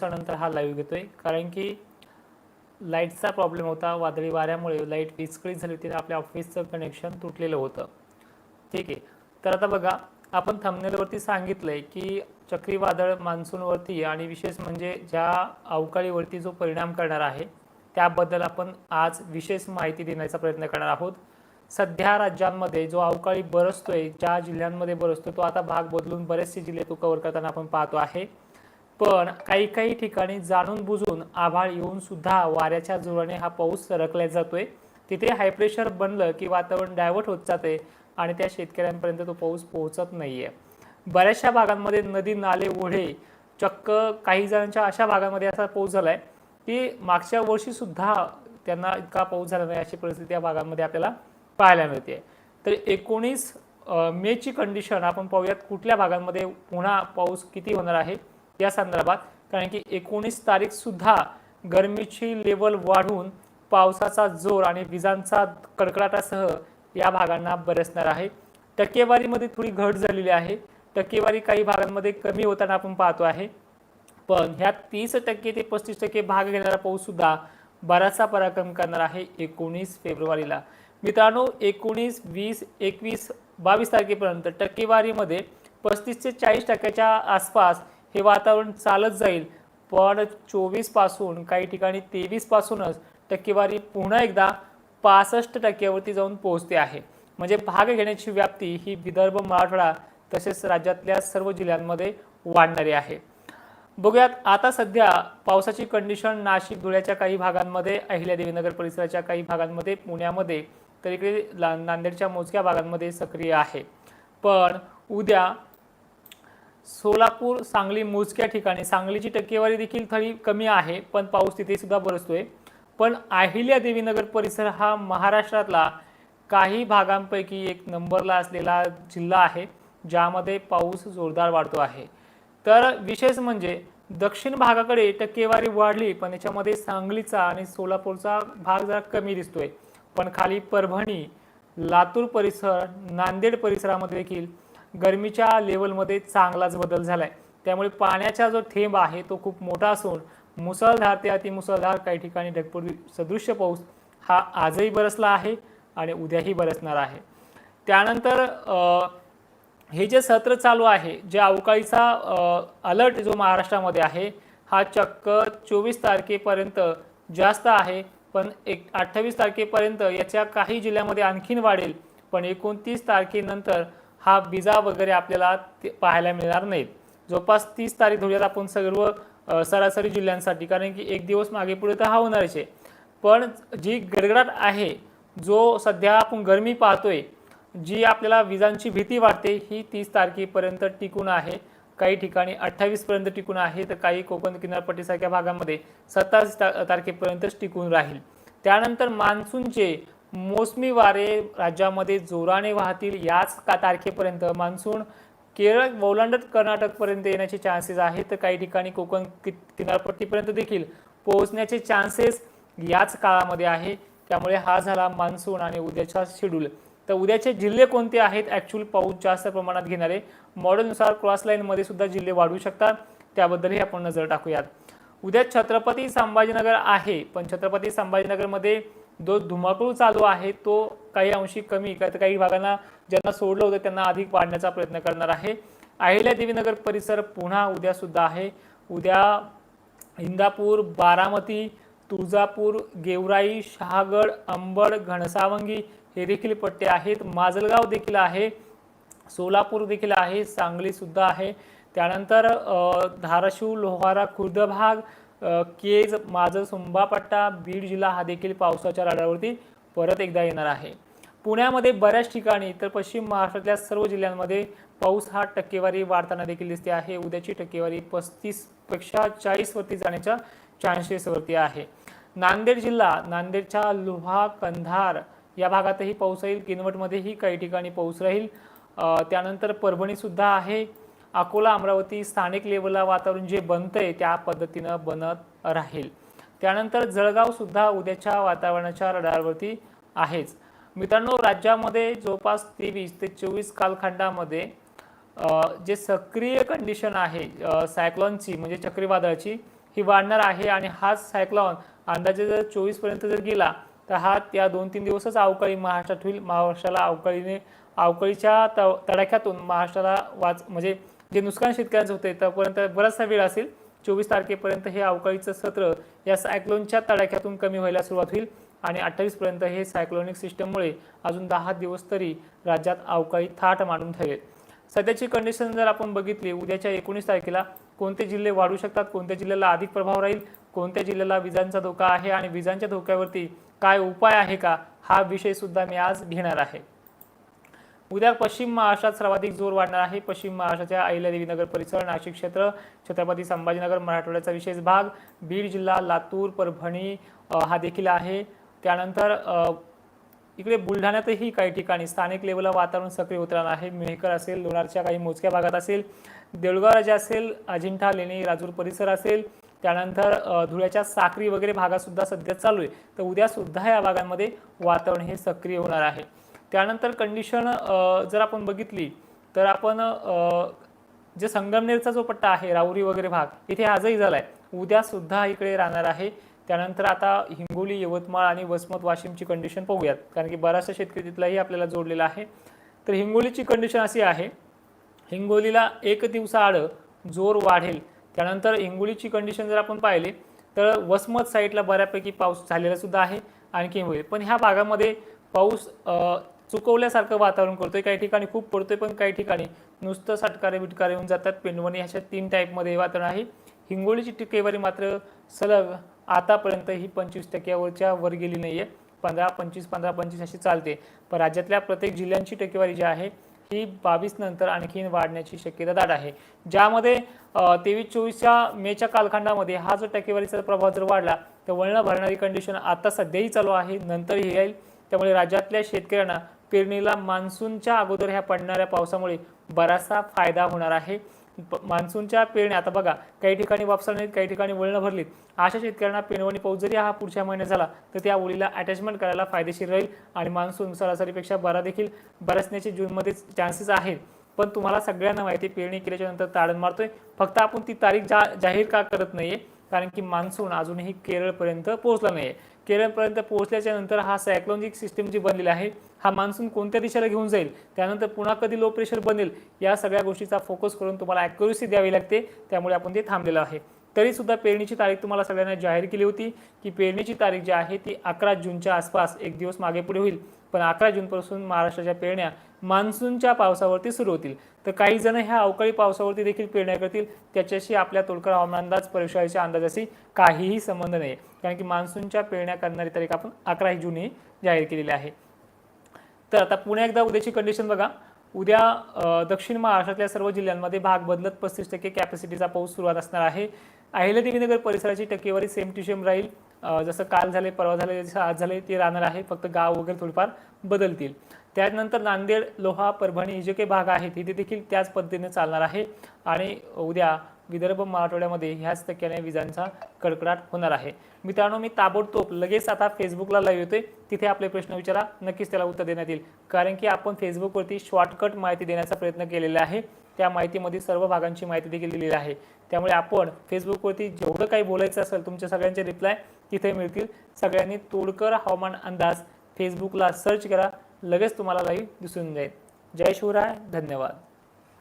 दिवसानंतर हा लाईव्ह घेतोय. कारण की लाईटचा प्रॉब्लेम होता वादळी वाऱ्यामुळे लाइट विस्कळीत झाली होती आपल्या ऑफिसचं कनेक्शन तुटलेलं होतं. ठीक आहे. तर आता बघा आपण थंबनेलवरती सांगितलंय की चक्रीवादळ मान्सूनवरती आणि विशेष म्हणजे ज्या अवकाळीवरती जो परिणाम करणार आहे त्याबद्दल आपण आज विशेष माहिती देण्याचा प्रयत्न करणार आहोत. सध्या राज्यांमध्ये जो अवकाळी बरसतोय ज्या जिल्ह्यांमध्ये बरसतोय तो आता भाग बदलून बरेचसे जिल्हे तो कव्हर करताना आपण पाहतो आहे. पण काही काही ठिकाणी जाणून बुजून आभाळ येऊन सुद्धा वाऱ्याच्या जोराने हा पाऊस सरकला जातोय. तिथे हाय प्रेशर बनलं की वातावरण डायव्हर्ट होत जाते आणि त्या शेतकऱ्यांपर्यंत तो पाऊस पोहोचत नाहीये. बऱ्याचशा भागांमध्ये नदी नाले ओढे चक्क काही जणांच्या अशा भागांमध्ये असा पाऊस झालाय की मागच्या वर्षी सुद्धा त्यांना इतका पाऊस झाला नाही अशी परिस्थिती या भागांमध्ये आपल्याला पाहायला मिळते. तर एकोणीस मेची कंडिशन आपण पाहूयात कुठल्या भागांमध्ये पुन्हा पाऊस किती होणार आहे? या संदर्भात कारण की एकोणीस तारीख सुद्धा गरमीची लेवल वाढून पावसाचा जोर आणि विजांचा कडकडाटासह या भागांना बरसणार आहे. टक्केवारीमध्ये थोडी घट झालेली आहे. टक्केवारी काही भागांमध्ये कमी होताना आपण पाहतो आहे. पण ह्या तीस टक्के ते पस्तीस टक्के भाग घेणारा पाऊस सुद्धा बराचसा पराक्रम करणार आहे एकोणीस फेब्रुवारीला. मित्रांनो एकोणीस वीस एकवीस बावीस तारखेपर्यंत टक्केवारीमध्ये पस्तीस ते चाळीस टक्क्याच्या आसपास हे वातावरण चालत जाईल. पण चोवीसपासून काही ठिकाणी तेवीसपासूनच टक्केवारी पुन्हा एकदा पासष्ट टक्क्यावरती जाऊन पोहोचते आहे. म्हणजे भाग घेण्याची व्याप्ती ही विदर्भ मराठवाडा तसेच राज्यातल्या सर्व जिल्ह्यांमध्ये वाढणारी आहे. बघूयात आता सध्या पावसाची कंडिशन नाशिक धुळ्याच्या काही भागांमध्ये अहिल्यादेवी नगर परिसराच्या काही भागांमध्ये पुण्यामध्ये तर इकडे नांदेडच्या मोजक्या भागांमध्ये सक्रिय आहे. पण उद्या सोलापूर सांगली मोजक्या ठिकाणी. सांगलीची टक्केवारी देखील थोडी कमी आहे पण पाऊस तिथे सुद्धा बरसतोय. पण अहिल्या देवीनगर परिसर हा महाराष्ट्रातला काही भागांपैकी एक नंबरला असलेला जिल्हा आहे ज्यामध्ये पाऊस जोरदार वाढतो आहे. तर विशेष म्हणजे दक्षिण भागाकडे टक्केवारी वाढली पण याच्यामध्ये सांगलीचा आणि सोलापूरचा भाग जरा कमी दिसतोय. पण खाली परभणी लातूर परिसर नांदेड परिसरामध्ये देखील गरमीच्या लेवलमध्ये चांगलाच बदल झालाय. त्यामुळे पाण्याचा जो थेंब आहे तो खूप मोठा असून मुसळधार ते अतिमुसळधार काही ठिकाणी ढगपूर सदृश्य पाऊस हा आजही बरसला आहे आणि उद्याही बरसणार आहे. त्यानंतर हे जे सत्र चालू आहे जे अवकाळीचा अलर्ट जो महाराष्ट्रामध्ये आहे हा चक्क चोवीस तारखेपर्यंत जास्त आहे पण एक अठ्ठावीस तारखेपर्यंत याच्या काही जिल्ह्यामध्ये आणखीन वाढेल. पण एकोणतीस तारखेनंतर हा विजा वगैरे आपल्याला ते पाहायला मिळणार नाहीत. जवळपास तीस तारीख धुळ्यात आपण सर्व सरासरी जिल्ह्यांसाठी कारण की एक दिवस मागे पुढे तर हा होणारच आहे. पण जी गडगडाट आहे जो सध्या आपण गरमी पाहतोय जी आपल्याला विजांची भीती वाटते ही तीस तारखेपर्यंत टिकून आहे. काही ठिकाणी अठ्ठावीसपर्यंत टिकून आहे तर काही कोकण किनारपट्टीसारख्या भागामध्ये सत्तावीस ता तारखेपर्यंतच टिकून राहील. त्यानंतर मान्सूनचे मोसमी वारे राज्यामध्ये जोराने वाहतील याच का तारखेपर्यंत? मान्सून केरळ ओलांडत कर्नाटकपर्यंत येण्याचे चान्सेस आहेत. तर काही ठिकाणी कोकण किनारपट्टीपर्यंत देखील पोहोचण्याचे चान्सेस याच काळामध्ये आहे. त्यामुळे हा झाला मान्सून आणि उद्याचा शेड्यूल तर उद्याचे जिल्हे कोणते आहेत? ॲक्च्युअल पाऊस जास्त प्रमाणात घेणारे मॉडेलनुसार क्रॉस लाईनमध्ये सुद्धा जिल्हे वाढू शकतात. त्याबद्दलही आपण नजर टाकूयात. उद्या छत्रपती संभाजीनगर आहे. पण छत्रपती संभाजीनगरमध्ये जो धुमाकूळ चालू आहे तो काही अंशी कमी का- तर काही भागांना ज्यांना सोडलं होतं त्यांना अधिक वाढण्याचा प्रयत्न करणार आहे. अहिल्या देवीनगर परिसर पुन्हा उद्या सुद्धा आहे. उद्या इंदापूर बारामती तुळजापूर गेवराई शहागड अंबड घनसावंगी हे देखील पट्टे आहेत. माजलगाव देखील आहे. सोलापूर देखील आहे. सांगली सुद्धा आहे. त्यानंतर धाराशिव लोहारा खुर्द भाग केज माजल सुंबापट्टा बीड जिल्हा हा देखील पावसाच्या राडावरती परत एकदा येणार आहे. पुण्यामध्ये बऱ्याच ठिकाणी तर पश्चिम महाराष्ट्रातल्या सर्व जिल्ह्यांमध्ये पाऊस हा टक्केवारी वाढताना देखील दिसते आहे. उद्याची टक्केवारी पस्तीसपेक्षा चाळीसवरती जाण्याच्या चान्सेसवरती आहे. नांदेड जिल्हा नांदेडच्या लोहा कंधार या भागातही पाऊस राहील किनवटमध्येही काही ठिकाणी पाऊस राहील. त्यानंतर परभणीसुद्धा आहे. अकोला अमरावती स्थानिक लेवलला वातावरण जे बनतंय त्या पद्धतीनं बनत राहील. त्यानंतर जळगावसुद्धा उद्याच्या वातावरणाच्या रडारवरती आहेच. मित्रांनो राज्यामध्ये जवळपास तेवीस ते चोवीस कालखंडामध्ये जे सक्रिय कंडिशन आहे सायक्लॉनची म्हणजे चक्रीवादळाची ही वाढणार आहे आणि हाच सायक्लॉन अंदाजे जर चोवीसपर्यंत जर गेला तर हा त्या दोन तीन दिवसच अवकाळी महाराष्ट्रात होईल. महाराष्ट्राला अवकाळीने अवकाळीच्या त तडाख्यातून महाराष्ट्राला वाच म्हणजे जे नुकसान शेतकऱ्यांचं होते त्यापर्यंत बराचसा वेळ असेल. चोवीस तारखेपर्यंत हे अवकाळीचं सत्र या सायक्लोनच्या तडाख्यातून कमी व्हायला सुरुवात होईल आणि अठ्ठावीसपर्यंत हे सायक्लोनिक सिस्टममुळे अजून दहा दिवस तरी राज्यात अवकाळी थाट मांडून ठरेल. सध्याची कंडिशन जर आपण बघितली उद्याच्या एकोणीस तारखेला कोणते जिल्हे वाढू शकतात कोणत्या जिल्ह्याला अधिक प्रभाव राहील कोणत्या जिल्ह्याला विजांचा धोका आहे आणि विजांच्या धोक्यावरती काय उपाय आहे का हा विषय सुद्धा मी आज घेणार आहे. उद्या पश्चिम महाराष्ट्रात सर्वाधिक जोर वाढणार आहे. पश्चिम महाराष्ट्राच्या अहिल्यादेवीनगर परिसर नाशिक क्षेत्र छत्रपती संभाजीनगर मराठवाड्याचा विशेष भाग बीड जिल्हा लातूर परभणी हा देखील आहे. त्यानंतर इकडे बुलढाण्यातही काही ठिकाणी स्थानिक लेवलला वातावरण सक्रिय होत राहणार आहे. मेहकर असेल लोणारच्या काही मोजक्या भागात असेल देऊळगाव राजा असेल अजिंठा लेणी राजूर परिसर असेल. त्यानंतर धुळ्याच्या साक्री वगैरे भागात सुद्धा सध्या चालू आहे. तर उद्या सुद्धा या भागांमध्ये वातावरण हे सक्रिय होणार आहे. त्यानंतर कंडिशन जर आपण बघितली तर आपण जे संगमनेरचा जो पट्टा आहे राऊरी वगैरे भाग इथे आजही झाला आहे उद्यासुद्धा इकडे राहणार आहे. त्यानंतर आता हिंगोली यवतमाळ आणि वसमत वाशिमची कंडिशन पाहूयात. कारण की बराचसा शेतकरी तिथलाही आपल्याला जोडलेला आहे. तर हिंगोलीची कंडिशन अशी आहे. हिंगोलीला एक दिवसाआड जोर वाढेल. त्यानंतर हिंगोलीची कंडिशन जर आपण पाहिली तर वसमत साईडला बऱ्यापैकी पाऊस झालेला सुद्धा आहे. आणखी होईल पण ह्या भागामध्ये पाऊस चुकवल्यासारखं वातावरण करतोय. काही ठिकाणी खूप पडतोय पण काही ठिकाणी नुसतं सटकारे बिटकारे होऊन जातात. पेंडवणी अशा तीन टाईपमध्ये वातावरण आहे. हिंगोलीची टक्केवारी मात्र सलग आतापर्यंत ही पंचवीस टक्क्यावरच्या वर गेली नाही आहे पंधरा पंचवीस पंधरा पंचवीस अशी चालते. पण राज्यातल्या प्रत्येक जिल्ह्यांची टक्केवारी जी आहे ही बावीस नंतर आणखीन वाढण्याची शक्यता दाट आहे. ज्यामध्ये तेवीस चोवीसच्या मेच्या कालखंडामध्ये हा जो टक्केवारीचा प्रभाव जर वाढला तर वळणं भरणारी कंडिशन आता सध्याही चालू आहे. नंतर येईल. त्यामुळे राज्यातल्या शेतकऱ्यांना पेरणीला मान्सूनच्या अगोदर ह्या पडणाऱ्या पावसामुळे बराचसा फायदा होणार आहे. मान्सूनच्या पेरण्या आता बघा काही ठिकाणी वापसा नाहीत काही ठिकाणी वळणं भरलीत. अशा शेतकऱ्यांना पेरवणी पाऊस जरी हा पुढच्या महिन्यात झाला तर त्या ओळीला अटॅचमेंट करायला फायदेशीर राहील आणि मान्सून सरासरीपेक्षा बरा देखील बरसण्याचे जूनमध्येच चान्सेस आहेत. पण तुम्हाला सगळ्यांना माहिती पेरणी केल्याच्यानंतर ताडण मारतोय. फक्त आपण ती तारीख जा जाहीर का करत नाहीये? कारण की मान्सून अजूनही केरळपर्यंत पोहोचला नाहीये. केरळपर्यंत पोहोचल्याच्या नंतर हा सायक्लॉनिक सिस्टीम जी बनलेली आहे हा मान्सून कोणत्या दिशेला घेऊन जाईल त्यानंतर पुन्हा कधी लो प्रेशर बनेल या सगळ्या गोष्टीचा फोकस करून तुम्हाला ॲक्युरेसी द्यावी लागते. त्यामुळे आपण ते थांबलेलं आहे. तरी सुद्धा पेरणीची तारीख तुम्हाला सगळ्यांना जाहीर केली होती की पेरणीची तारीख जी आहे ती अकरा जूनच्या आसपास एक दिवस मागे पुढे होईल. पण अकरा जूनपासून महाराष्ट्राच्या पेरण्या मान्सूनच्या पावसावरती सुरू होतील. तर काही जण ह्या अवकाळी पावसावरती देखील पेरण्या करतील. त्याच्याशी आपल्या तोडकर हवामान अंदाज परिषदेच्या अंदाजाशी काहीही संबंध नाही. कारण की मान्सूनच्या पेरण्या करणारी तारीख आपण अकरा जून ही जाहीर केलेली आहे. तर आता पुन्हा एकदा उद्याची कंडिशन बघा. उद्या दक्षिण महाराष्ट्रातल्या सर्व जिल्ह्यांमध्ये भाग बदलत पस्तीस टक्के कॅपॅसिटीचा पाऊस सुरुवात असणार आहे. अहिल्यादेवीनगर परिसराची टक्केवारी सेम टू सेम राहील. जसं काल झाले परवा झाले जसं आज झाले ते राहणार आहे. फक्त गाव वगैरे थोडीफार बदलतील. त्यानंतर नांदेड लोहा परभणी हे जे काही भाग आहेत तिथे देखील त्याच पद्धतीने चालणार आहे. आणि उद्या विदर्भ मराठवाड्यामध्ये ह्याच टक्क्याने विजांचा कडकडाट होणार आहे. मित्रांनो मी ताबडतोब लगेच आता फेसबुकला लाईव्ह येतोय. तिथे आपले प्रश्न विचारा. नक्कीच त्याला उत्तर देण्यात येईल. कारण की आपण फेसबुकवरती शॉर्टकट माहिती देण्याचा प्रयत्न केलेला आहे. त्या माहितीमध्ये सर्व भागांची माहिती देखील दिलेली आहे. त्यामुळे आपण फेसबुकवरती जेवढं काही बोलायचं असेल तुमच्या सगळ्यांचे रिप्लाय तिथे मिळतील. सगळ्यांनी तोडकर हवामान अंदाज फेसबुकला सर्च करा. लगेच तुम्हाला लाईव्ह दिसून जाईल. जय शिवराय धन्यवाद.